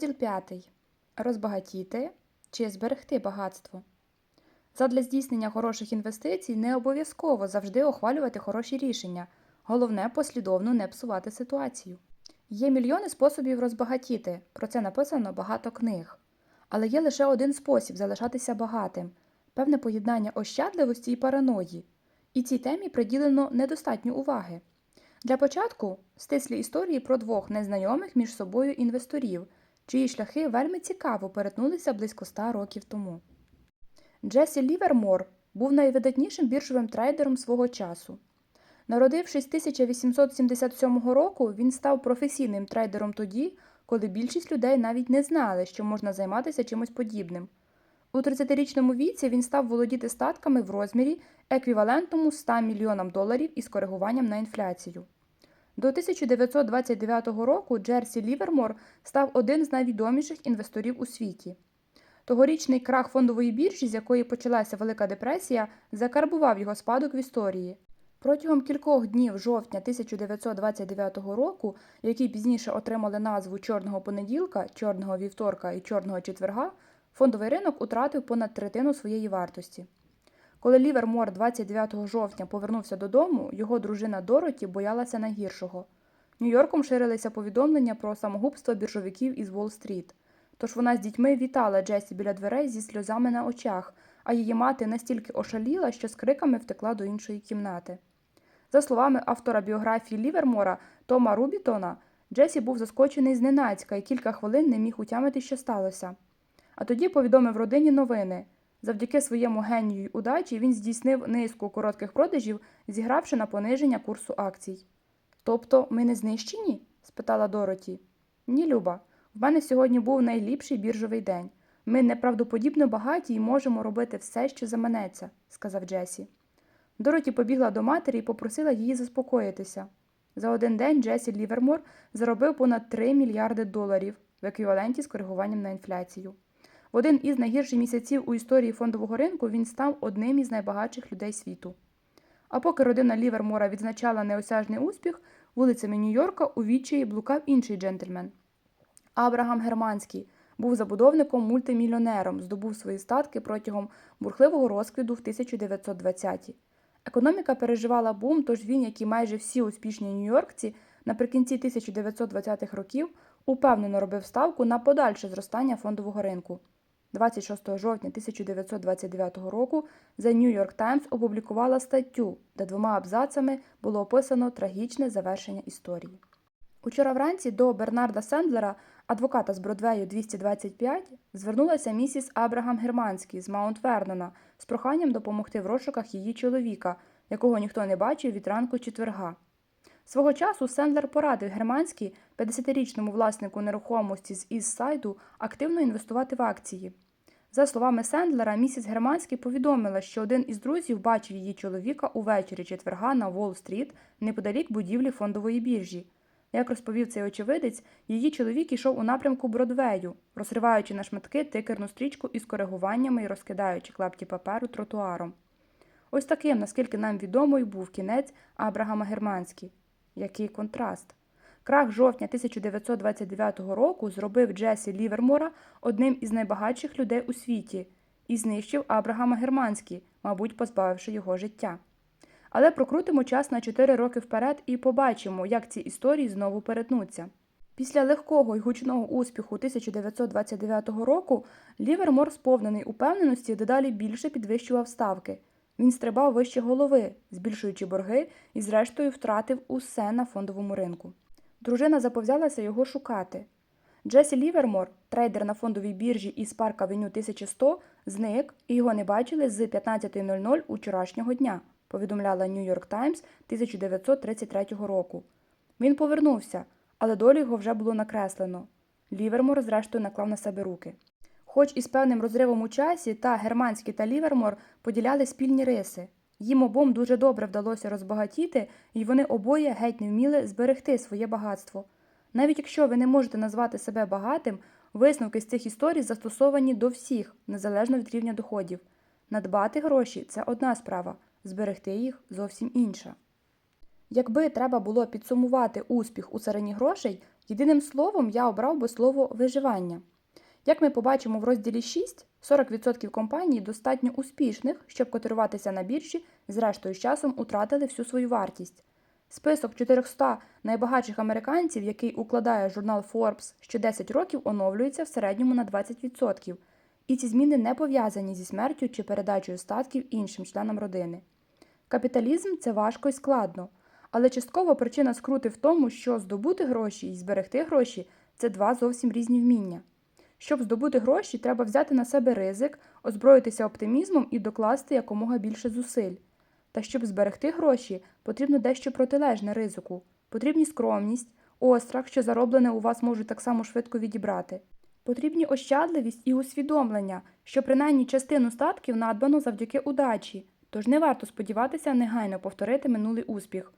Розділ 5. Розбагатіти чи зберегти багатство. Задля здійснення хороших інвестицій не обов'язково завжди ухвалювати хороші рішення. Головне послідовно не псувати ситуацію. Є мільйони способів розбагатіти, про це написано багато книг. Але є лише один спосіб залишатися багатим певне поєднання ощадливості і параної. І цій темі приділено недостатньо уваги. Для початку стислі історії про двох незнайомих між собою інвесторів, чиї шляхи вельми цікаво перетнулися близько ста років тому. Джесі Лівермор був найвидатнішим біржовим трейдером свого часу. Народившись 1877 року, він став професійним трейдером тоді, коли більшість людей навіть не знали, що можна займатися чимось подібним. У 30-річному віці він став володіти статками в розмірі, еквівалентному 100 мільйонам доларів із коригуванням на інфляцію. До 1929 року Джерсі Лівермор став один з найвідоміших інвесторів у світі. Тогорічний крах фондової біржі, з якої почалася Велика депресія, закарбував його спадок в історії. Протягом кількох днів жовтня 1929 року, які пізніше отримали назву Чорного понеділка, Чорного вівторка і Чорного четверга, фондовий ринок утратив понад третину своєї вартості. Коли Лівермор 29 жовтня повернувся додому, його дружина Дороті боялася найгіршого. Нью-Йорком ширилися повідомлення про самогубство біржовиків із Уолл-стріт. Тож вона з дітьми вітала Джесі біля дверей зі сльозами на очах, а її мати настільки ошаліла, що з криками втекла до іншої кімнати. За словами автора біографії Лівермора Тома Рубітона, Джесі був заскочений зненацька і кілька хвилин не міг утямити, що сталося. А тоді повідомив родині новини. Завдяки своєму генію й удачі він здійснив низку коротких продажів, зігравши на пониження курсу акцій. Тобто ми не знищені? спитала Дороті. Ні, Люба. В мене сьогодні був найліпший біржовий день. Ми неправдоподібно багаті і можемо робити все, що заманеться, сказав Джесі. Дороті побігла до матері і попросила її заспокоїтися. За один день Джесі Лівермор заробив понад 3 мільярди доларів в еквіваленті з коригуванням на інфляцію. В один із найгірших місяців у історії фондового ринку він став одним із найбагатших людей світу. А поки родина Лівермора відзначала неосяжний успіх, вулицями Нью-Йорка у відчаї блукав інший джентльмен. Абрагам Германський був забудовником-мультимільйонером, здобув свої статки протягом бурхливого розквіду в 1920-ті. Економіка переживала бум, тож він, як і майже всі успішні нью-йоркці, наприкінці 1920-х років упевнено робив ставку на подальше зростання фондового ринку. 26 жовтня 1929 року The New York Times опублікувала статтю, де двома абзацами було описано трагічне завершення історії. Учора вранці до Бернарда Сендлера, адвоката з Бродвею 225, звернулася місіс Абрагам Германський з Маунт Вернона з проханням допомогти в розшуках її чоловіка, якого ніхто не бачив від ранку четверга. Свого часу Сендлер порадив Германський, 50-річному власнику нерухомості з Іссайду, активно інвестувати в акції. За словами Сендлера, місіс Германський повідомила, що один із друзів бачив її чоловіка увечері четверга на Уолл-стріт неподалік будівлі фондової біржі. Як розповів цей очевидець, її чоловік йшов у напрямку Бродвею, розриваючи на шматки тикерну стрічку із коригуваннями і розкидаючи клапті паперу тротуаром. Ось таким, наскільки нам відомо, й був кінець Абрагама Германський. Який контраст! Крах жовтня 1929 року зробив Джесі Лівермора одним із найбагатших людей у світі і знищив Абрагама Германський, мабуть, позбавивши його життя. Але прокрутимо час на 4 роки вперед і побачимо, як ці історії знову перетнуться. Після легкого й гучного успіху 1929 року Лівермор, сповнений упевненості, дедалі більше підвищував ставки. Він стрибав вище голови, збільшуючи борги, і, зрештою, втратив усе на фондовому ринку. Дружина заповзялася його шукати. Джесі Лівермор, трейдер на фондовій біржі із парк Авеню 1100, зник і його не бачили з 15.00 учорашнього дня, повідомляла New York Times 1933 року. Він повернувся, але долю його вже було накреслено. Лівермор, зрештою, наклав на себе руки. Хоч із певним розривом у часі, та Германський та Лівермор поділяли спільні риси. Їм обом дуже добре вдалося розбагатіти, і вони обоє геть не вміли зберегти своє багатство. Навіть якщо ви не можете назвати себе багатим, висновки з цих історій застосовані до всіх, незалежно від рівня доходів. Надбати гроші це одна справа, зберегти їх зовсім інша. Якби треба було підсумувати успіх у царині грошей, єдиним словом я обрав би слово виживання. Як ми побачимо в розділі 6, 40% компаній достатньо успішних, щоб котируватися на біржі, зрештою з часом утратили всю свою вартість. Список 400 найбагатших американців, який укладає журнал Forbes, що 10 років оновлюється в середньому на 20%, і ці зміни не пов'язані зі смертю чи передачею статків іншим членам родини. Капіталізм це важко і складно, але частково причина скрути в тому, що здобути гроші і зберегти гроші це два зовсім різні вміння. Щоб здобути гроші, треба взяти на себе ризик, озброїтися оптимізмом і докласти якомога більше зусиль. Та щоб зберегти гроші, потрібно дещо протилежне ризику. Потрібні скромність, острах, що зароблене у вас можуть так само швидко відібрати. Потрібні ощадливість і усвідомлення, що принаймні частину статків надбано завдяки удачі, тож не варто сподіватися негайно повторити минулий успіх.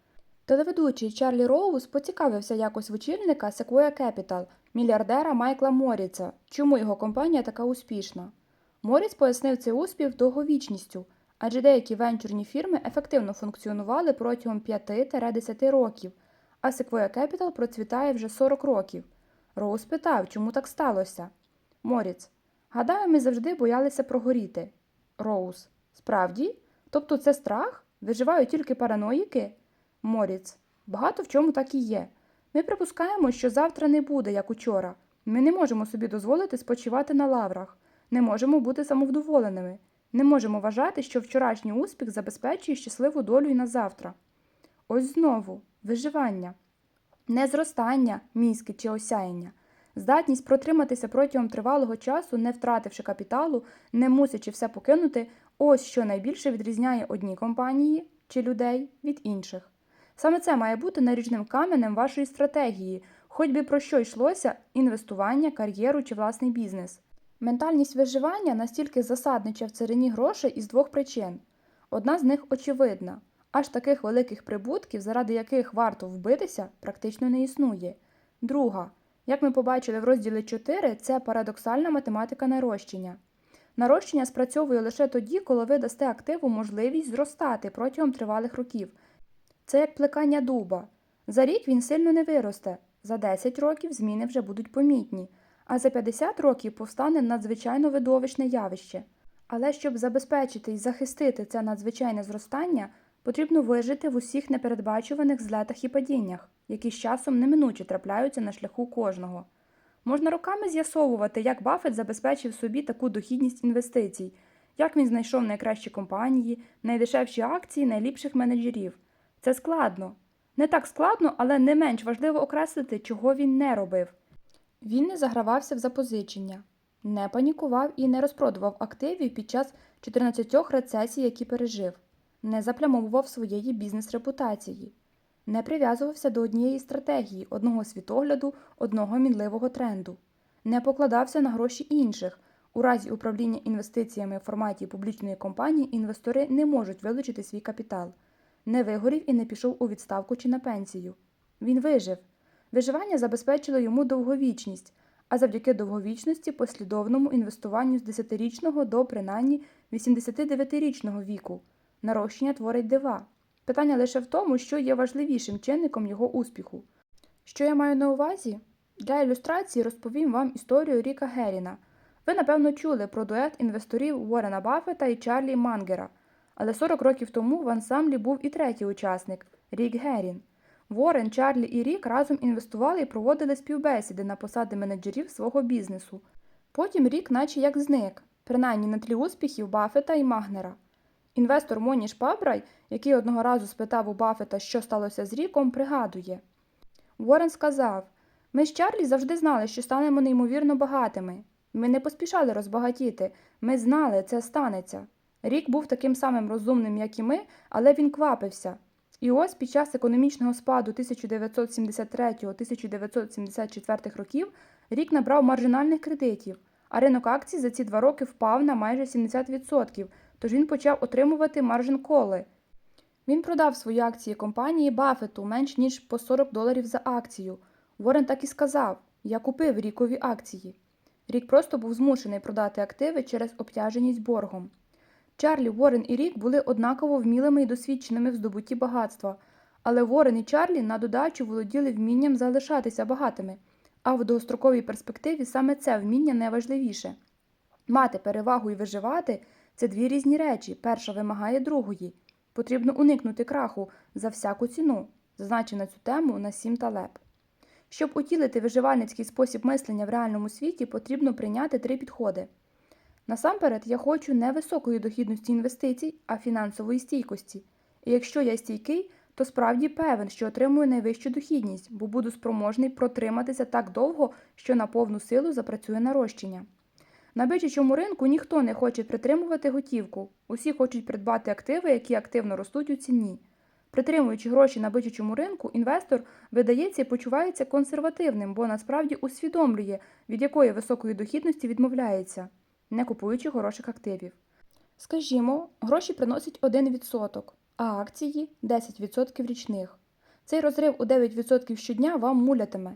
Телеведучий Чарлі Роуз поцікавився якось в очільника Sequoia Capital, мільярдера Майкла Моріца, чому його компанія така успішна. Моріц пояснив цей успіх довговічністю, адже деякі венчурні фірми ефективно функціонували протягом 5-10 років, а Sequoia Capital процвітає вже 40 років. Роуз питав, чому так сталося. Моріц. Гадаю, ми завжди боялися прогоріти. Роуз. Справді? Тобто це страх? Виживають тільки параноїки? Моріц. Багато в чому так і є. Ми припускаємо, що завтра не буде, як учора. Ми не можемо собі дозволити спочивати на лаврах, не можемо бути самовдоволеними, не можемо вважати, що вчорашній успіх забезпечує щасливу долю і на завтра. Ось знову виживання, не зростання, мізки чи осяяння, здатність протриматися протягом тривалого часу, не втративши капіталу, не мусячи все покинути, ось що найбільше відрізняє одні компанії чи людей від інших. Саме це має бути наріжним каменем вашої стратегії, хоч би про що йшлося інвестування, кар'єру чи власний бізнес. Ментальність виживання настільки засаднича в царині грошей із двох причин. Одна з них очевидна. Аж таких великих прибутків, заради яких варто вбитися, практично не існує. Друга, як ми побачили в розділі 4, це парадоксальна математика нарощення. Нарощення спрацьовує лише тоді, коли ви дасте активу можливість зростати протягом тривалих років. Це як плекання дуба. За рік він сильно не виросте, за 10 років зміни вже будуть помітні, а за 50 років повстане надзвичайно видовищне явище. Але щоб забезпечити і захистити це надзвичайне зростання, потрібно вижити в усіх непередбачуваних злетах і падіннях, які з часом неминуче трапляються на шляху кожного. Можна роками з'ясовувати, як Баффет забезпечив собі таку дохідність інвестицій, як він знайшов найкращі компанії, найдешевші акції найліпших менеджерів. Це складно. Не так складно, але не менш важливо окреслити, чого він не робив. Він не загравався в запозичення, не панікував і не розпродував активів під час 14 рецесій, які пережив, не заплямовував своєї бізнес-репутації, не прив'язувався до однієї стратегії, одного світогляду, одного мінливого тренду, не покладався на гроші інших. У разі управління інвестиціями в форматі публічної компанії інвестори не можуть вилучити свій капітал не вигорів і не пішов у відставку чи на пенсію. Він вижив. Виживання забезпечило йому довговічність, а завдяки довговічності послідовному інвестуванню з 10-річного до принаймні 89-річного віку. Нарощення творить дива. Питання лише в тому, що є важливішим чинником його успіху. Що я маю на увазі? Для ілюстрації розповім вам історію Ріка Геріна. Ви, напевно, чули про дует інвесторів Уоррена Баффета і Чарлі Мангера. Але 40 років тому в ансамблі був і третій учасник Рік Герін. Ворен, Чарлі і Рік разом інвестували і проводили співбесіди на посади менеджерів свого бізнесу. Потім рік, наче як зник, принаймні на тлі успіхів Баффета і Магнера. Інвестор Моніш Пабрай, який одного разу спитав у Баффета, що сталося з ріком, пригадує. Ворен сказав: Ми з Чарлі завжди знали, що станемо неймовірно багатими. Ми не поспішали розбагатіти, ми знали, це станеться. Рік був таким самим розумним, як і ми, але він квапився. І ось під час економічного спаду 1973-1974 років рік набрав маржинальних кредитів, а ринок акцій за ці два роки впав на майже 70%, тож він почав отримувати маржин коли. Він продав свої акції компанії Баффету менш ніж по 40 доларів за акцію. Ворен так і сказав: Я купив рікові акції. Рік просто був змушений продати активи через обтяженість боргом. Чарлі, Уоррен і Рік були однаково вмілими і досвідченими в здобутті багатства, Але Ворен і Чарлі на додачу володіли вмінням залишатися багатими, а в довгостроковій перспективі саме це вміння найважливіше. Мати перевагу і виживати це дві різні речі. Перша вимагає другої. Потрібно уникнути краху за всяку ціну, зазначив на цю тему Насім Талеб. Щоб утілити виживальницький спосіб мислення в реальному світі, потрібно прийняти три підходи. Насамперед, я хочу не високої дохідності інвестицій, а фінансової стійкості. І якщо я стійкий, то справді певен, що отримую найвищу дохідність, бо буду спроможний протриматися так довго, що на повну силу запрацює нарощення. На бичачому ринку ніхто не хоче притримувати готівку. Усі хочуть придбати активи, які активно ростуть у ціні. Притримуючи гроші на бичачому ринку, інвестор видається почувається консервативним, бо насправді усвідомлює, від якої високої дохідності відмовляється, не купуючи хороших активів. Скажімо, гроші приносять 1%, а акції 10% річних. Цей розрив у 9% щодня вам мулятиме.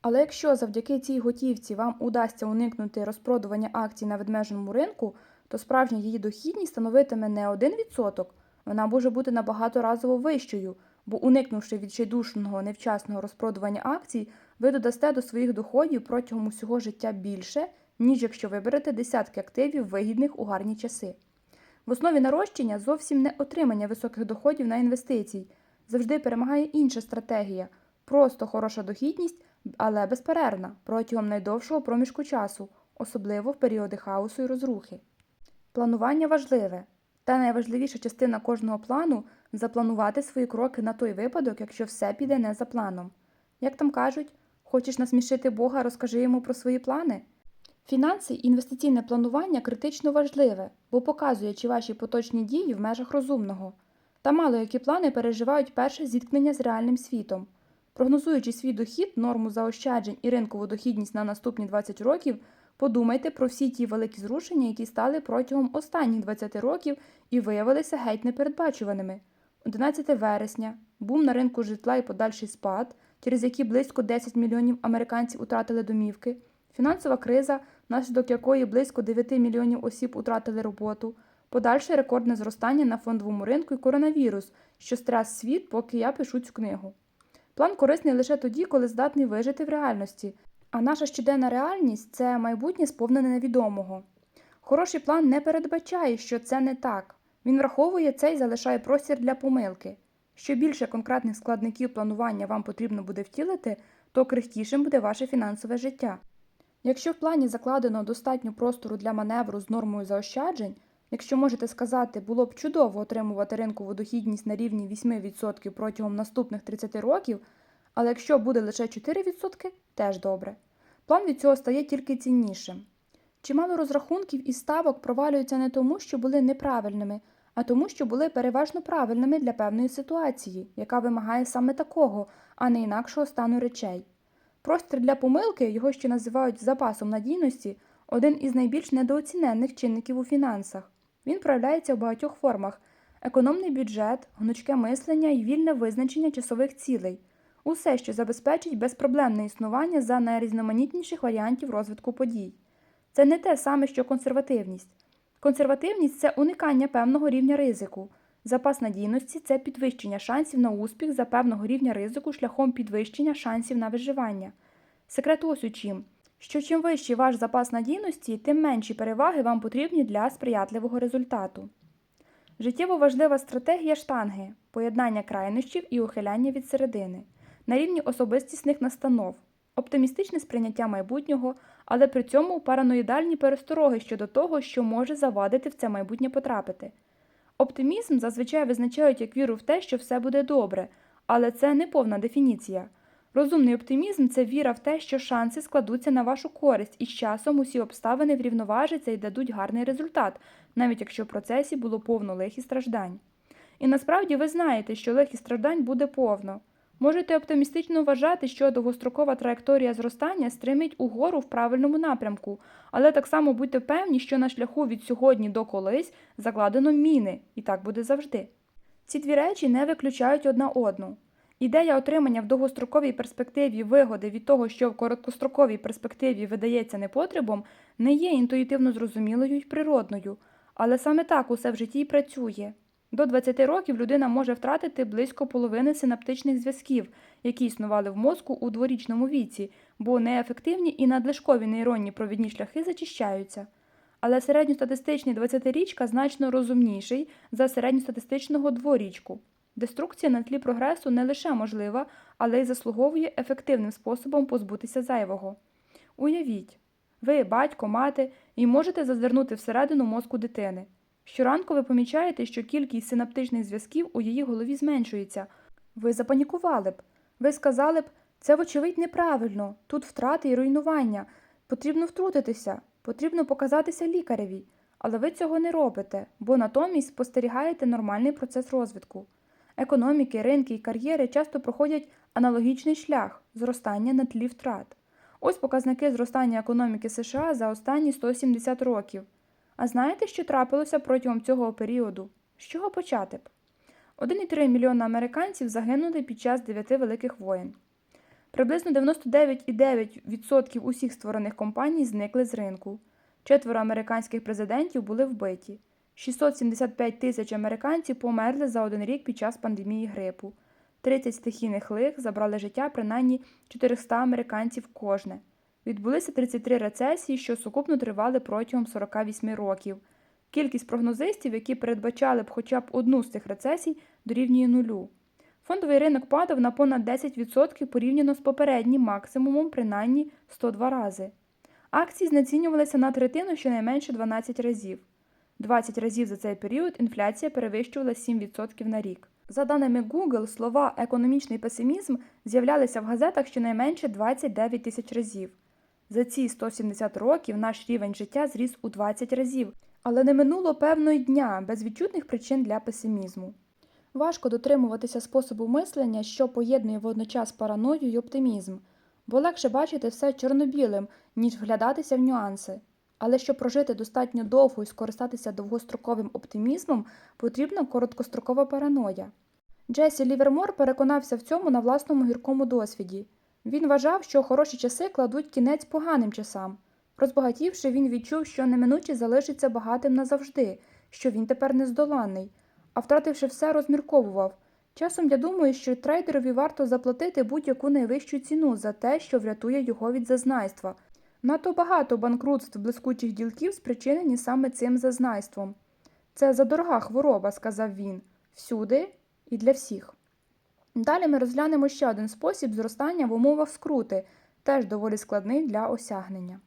Але якщо завдяки цій готівці вам удасться уникнути розпродування акцій на ведмежному ринку, то справжня її дохідність становитиме не 1%, вона може бути набагато разово вищою, бо уникнувши відчайдушного невчасного розпродування акцій, ви додасте до своїх доходів протягом усього життя більше, ніж якщо виберете десятки активів, вигідних у гарні часи. В основі нарощення зовсім не отримання високих доходів на інвестицій. Завжди перемагає інша стратегія просто хороша дохідність, але безперервна протягом найдовшого проміжку часу, особливо в періоди хаосу і розрухи. Планування важливе. Та найважливіша частина кожного плану запланувати свої кроки на той випадок, якщо все піде не за планом. Як там кажуть, хочеш насмішити Бога, розкажи йому про свої плани. Фінанси і інвестиційне планування критично важливе, бо показує, чи ваші поточні дії в межах розумного. Та мало які плани переживають перше зіткнення з реальним світом. Прогнозуючи свій дохід, норму заощаджень і ринкову дохідність на наступні 20 років, подумайте про всі ті великі зрушення, які стали протягом останніх 20 років і виявилися геть непередбачуваними. 11 вересня, бум на ринку житла і подальший спад, через які близько 10 мільйонів американців утратили домівки, фінансова криза, внаслідок якої близько 9 мільйонів осіб утратили роботу, подальше рекордне зростання на фондовому ринку і коронавірус, що стряс світ, поки я пишу цю книгу. План корисний лише тоді, коли здатний вижити в реальності, а наша щоденна реальність це майбутнє сповнене невідомого. Хороший план не передбачає, що це не так. Він враховує це і залишає простір для помилки. Що більше конкретних складників планування вам потрібно буде втілити, то крихкішим буде ваше фінансове життя. Якщо в плані закладено достатньо простору для маневру з нормою заощаджень, якщо можете сказати, було б чудово отримувати ринкову дохідність на рівні 8% протягом наступних 30 років, але якщо буде лише 4%, теж добре. План від цього стає тільки ціннішим. Чимало розрахунків і ставок провалюються не тому, що були неправильними, а тому, що були переважно правильними для певної ситуації, яка вимагає саме такого, а не інакшого стану речей. Простір для помилки, його ще називають запасом надійності, один із найбільш недооціненних чинників у фінансах. Він проявляється в багатьох формах: економний бюджет, гнучке мислення і вільне визначення часових цілей усе, що забезпечить безпроблемне існування за найрізноманітніших варіантів розвитку подій. Це не те саме, що консервативність. Консервативність це уникання певного рівня ризику. Запас надійності це підвищення шансів на успіх за певного рівня ризику шляхом підвищення шансів на виживання. Секрет ось у чим, що чим вищий ваш запас надійності, тим менші переваги вам потрібні для сприятливого результату. Життєво важлива стратегія штанги поєднання крайнощів і ухиляння від середини на рівні особистісних настанов, оптимістичне сприйняття майбутнього, але при цьому параноїдальні перестороги щодо того, що може завадити в це майбутнє потрапити. Оптимізм зазвичай визначають як віру в те, що все буде добре, але це не повна дефініція. Розумний оптимізм це віра в те, що шанси складуться на вашу користь, і з часом усі обставини врівноважаться і дадуть гарний результат, навіть якщо в процесі було повно лих і страждань. І насправді ви знаєте, що лих і страждань буде повно. Можете оптимістично вважати, що довгострокова траєкторія зростання стримить угору в правильному напрямку, але так само будьте певні, що на шляху від сьогодні до колись закладено міни, і так буде завжди. Ці дві речі не виключають одна одну. Ідея отримання в довгостроковій перспективі вигоди від того, що в короткостроковій перспективі видається непотребом, не є інтуїтивно зрозумілою й природною, але саме так усе в житті й працює. До 20 років людина може втратити близько половини синаптичних зв'язків, які існували в мозку у дворічному віці, бо неефективні і надлишкові нейронні провідні шляхи зачищаються. Але середньостатистичний 20-річка значно розумніший за середньостатистичного дворічку. Деструкція на тлі прогресу не лише можлива, але й заслуговує ефективним способом позбутися зайвого. Уявіть, ви батько, мати, і можете зазирнути всередину мозку дитини. Щоранку ви помічаєте, що кількість синаптичних зв'язків у її голові зменшується. Ви запанікували б. Ви сказали б, це, вочевидь, неправильно, тут втрати і руйнування, потрібно втрутитися, потрібно показатися лікареві. Але ви цього не робите, бо натомість спостерігаєте нормальний процес розвитку. Економіки, ринки і кар'єри часто проходять аналогічний шлях зростання на тлі втрат. Ось показники зростання економіки США за останні 170 років. А знаєте, що трапилося протягом цього періоду? З чого почати б? 1,3 мільйона американців загинули під час дев'яти великих воєн. Приблизно 99,9% усіх створених компаній зникли з ринку. Четверо американських президентів були вбиті. 675 тисяч американців померли за один рік під час пандемії грипу. 30 стихійних лих забрали життя принаймні 400 американців кожне. Відбулися 33 рецесії, що сукупно тривали протягом 48 років. Кількість прогнозистів, які передбачали б хоча б одну з цих рецесій, дорівнює нулю. Фондовий ринок падав на понад 10% порівняно з попереднім максимумом принаймні 102 рази. Акції знецінювалися на третину щонайменше 12 разів. 20 разів за цей період інфляція перевищувала 7% на рік. За даними Google, слова економічний песимізм з'являлися в газетах щонайменше 29 тисяч разів. За ці 170 років наш рівень життя зріс у 20 разів, але не минуло певної дня без відчутних причин для песимізму. Важко дотримуватися способу мислення, що поєднує водночас параною й оптимізм, бо легше бачити все чорно-білим, ніж вглядатися в нюанси. Але щоб прожити достатньо довго і скористатися довгостроковим оптимізмом, потрібна короткострокова параноя. Джесі Лівермор переконався в цьому на власному гіркому досвіді. Він вважав, що хороші часи кладуть кінець поганим часам. Розбагатівши, він відчув, що неминуче залишиться багатим назавжди, що він тепер нездоланний, а втративши все, розмірковував. Часом я думаю, що трейдерові варто заплатити будь-яку найвищу ціну за те, що врятує його від зазнайства. Надто багато банкрутств блискучих ділків спричинені саме цим зазнайством. Це задорога хвороба, сказав він, всюди і для всіх. Далі ми розглянемо ще один спосіб зростання в умовах скрути, теж доволі складний для осягнення.